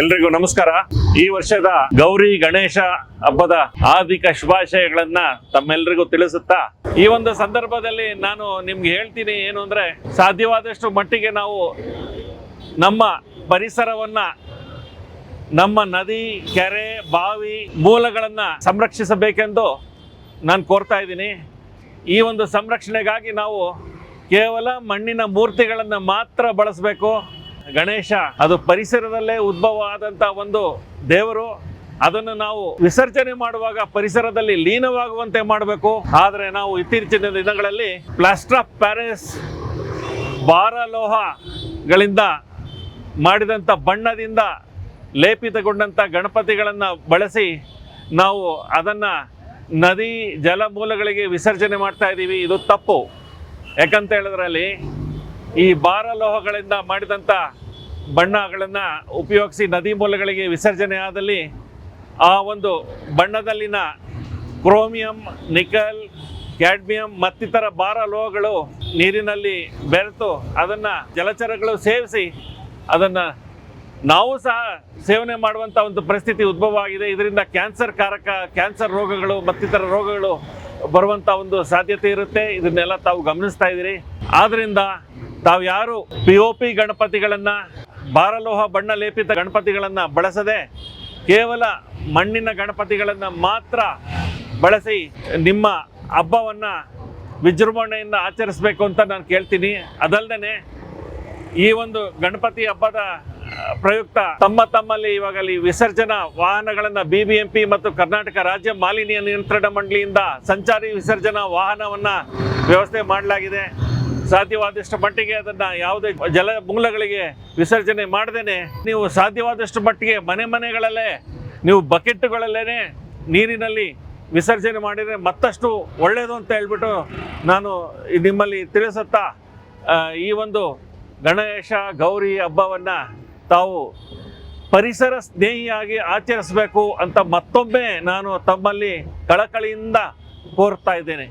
ಎಲ್ರಿಗೂ ನಮಸ್ಕಾರ. ಈ ವರ್ಷದ ಗೌರಿ ಗಣೇಶ ಹಬ್ಬದ ಹಾರ್ದಿಕ ಶುಭಾಶಯಗಳನ್ನ ತಮ್ಮೆಲ್ರಿಗೂ ತಿಳಿಸುತ್ತಾ, ಈ ಒಂದು ಸಂದರ್ಭದಲ್ಲಿ ನಾನು ನಿಮ್ಗೆ ಹೇಳ್ತೀನಿ ಏನು ಅಂದ್ರೆ, ಸಾಧ್ಯವಾದಷ್ಟು ಮಟ್ಟಿಗೆ ನಾವು ನಮ್ಮ ಪರಿಸರವನ್ನ, ನಮ್ಮ ನದಿ, ಕೆರೆ, ಬಾವಿ ಮೂಲಗಳನ್ನ ಸಂರಕ್ಷಿಸಬೇಕೆಂದು ನಾನು ಕೋರ್ತಾ ಇದ್ದೀನಿ. ಈ ಒಂದು ಸಂರಕ್ಷಣೆಗಾಗಿ ನಾವು ಕೇವಲ ಮಣ್ಣಿನ ಮೂರ್ತಿಗಳನ್ನು ಮಾತ್ರ ಬಳಸಬೇಕು. ಗಣೇಶ, ಅದು ಪರಿಸರದಲ್ಲೇ ಉದ್ಭವ ಆದಂತ ಒಂದು ದೇವರು. ಅದನ್ನು ನಾವು ವಿಸರ್ಜನೆ ಮಾಡುವಾಗ ಪರಿಸರದಲ್ಲಿ ಲೀನವಾಗುವಂತೆ ಮಾಡಬೇಕು. ಆದರೆ ನಾವು ಇತ್ತೀಚಿನ ದಿನಗಳಲ್ಲಿ ಪ್ಲಾಸ್ಟರ್ ಆಫ್ ಪ್ಯಾರಿಸ್ ಭಾರಲೋಹಗಳಿಂದ ಮಾಡಿದಂಥ ಬಣ್ಣದಿಂದ ಲೇಪಿತಗೊಂಡಂಥ ಗಣಪತಿಗಳನ್ನು ಬಳಸಿ ನಾವು ಅದನ್ನು ನದಿ ಜಲಮೂಲಗಳಿಗೆ ವಿಸರ್ಜನೆ ಮಾಡ್ತಾ ಇದ್ದೀವಿ ಇದು ತಪ್ಪು. ಯಾಕಂತ ಹೇಳಿದ್ರಲ್ಲಿ ಈ ಭಾರಲೋಹಗಳಿಂದ ಮಾಡಿದಂಥ ಬಣ್ಣಗಳನ್ನು ಉಪಯೋಗಿಸಿ ನದಿ ಮೂಲಗಳಿಗೆ ವಿಸರ್ಜನೆ ಆದಲ್ಲಿ ಆ ಒಂದು ಬಣ್ಣದಲ್ಲಿನ ಕ್ರೋಮಿಯಂ, ನಿಕಲ್, ಕ್ಯಾಡ್ಮಿಯಂ ಮತ್ತಿತರ ಭಾರ ಲೋಹಗಳು ನೀರಿನಲ್ಲಿ ಬೆರೆತು ಅದನ್ನು ಜಲಚರಗಳು ಸೇವಿಸಿ ಅದನ್ನು ನಾವು ಸಹ ಸೇವನೆ ಮಾಡುವಂಥ ಒಂದು ಪರಿಸ್ಥಿತಿ ಉದ್ಭವ ಆಗಿದೆ. ಇದರಿಂದ ಕ್ಯಾನ್ಸರ್ ಕಾರಕ, ಕ್ಯಾನ್ಸರ್ ರೋಗಗಳು ಮತ್ತಿತರ ರೋಗಗಳು ಬರುವಂಥ ಒಂದು ಸಾಧ್ಯತೆ ಇರುತ್ತೆ. ಇದನ್ನೆಲ್ಲ ತಾವು ಗಮನಿಸ್ತಾ ಇದ್ದೀರಿ. ಆದ್ದರಿಂದ ತಾವು ಯಾರು ಪಿ ಒ ಪಿ ಗಣಪತಿಗಳನ್ನು, ಭಾರಲೋಹ ಬಣ್ಣ ಲೇಪಿತ ಗಣಪತಿಗಳನ್ನು ಬಳಸದೆ ಕೇವಲ ಮಣ್ಣಿನ ಗಣಪತಿಗಳನ್ನು ಮಾತ್ರ ಬಳಸಿ ನಿಮ್ಮ ಹಬ್ಬವನ್ನು ವಿಜೃಂಭಣೆಯಿಂದ ಆಚರಿಸಬೇಕು ಅಂತ ನಾನು ಕೇಳ್ತೀನಿ. ಅದಲ್ಲದೆ ಈ ಒಂದು ಗಣಪತಿ ಹಬ್ಬದ ಪ್ರಯುಕ್ತ ತಮ್ಮ ತಮ್ಮಲ್ಲಿ ಇವಾಗಲಿ ವಿಸರ್ಜನಾ ವಾಹನಗಳನ್ನು ಬಿ ಬಿ ಎಂ ಪಿ ಮತ್ತು ಕರ್ನಾಟಕ ರಾಜ್ಯ ಮಾಲಿನ್ಯ ನಿಯಂತ್ರಣ ಮಂಡಳಿಯಿಂದ ಸಂಚಾರಿ ವಿಸರ್ಜನಾ ವಾಹನವನ್ನು ವ್ಯವಸ್ಥೆ ಮಾಡಲಾಗಿದೆ. ಸಾಧ್ಯವಾದಷ್ಟು ಮಟ್ಟಿಗೆ ಅದನ್ನು ಯಾವುದೇ ಜಲ ಮೂಲಗಳಿಗೆ ವಿಸರ್ಜನೆ ಮಾಡದೇನೆ. ನೀವು ಸಾಧ್ಯವಾದಷ್ಟು ಮಟ್ಟಿಗೆ ಮನೆ ಮನೆಗಳಲ್ಲೇ, ನೀವು ಬಕೆಟ್ಗಳಲ್ಲೇ ನೀರಿನಲ್ಲಿ ವಿಸರ್ಜನೆ ಮಾಡಿದರೆ ಮತ್ತಷ್ಟು ಒಳ್ಳೆಯದು ಅಂತ ಹೇಳ್ಬಿಟ್ಟು ನಾನು ನಿಮ್ಮಲ್ಲಿ ತಿಳಿಸುತ್ತಾ ಈ ಒಂದು ಗಣೇಶ ಗೌರಿ ಹಬ್ಬವನ್ನು ತಾವು ಪರಿಸರ ಸ್ನೇಹಿಯಾಗಿ ಆಚರಿಸಬೇಕು ಅಂತ ಮತ್ತೊಮ್ಮೆ ನಾನು ತಮ್ಮಲ್ಲಿ ಕಳಕಳಿಯಿಂದ ಕೋರ್ತಾ ಇದ್ದೇನೆ.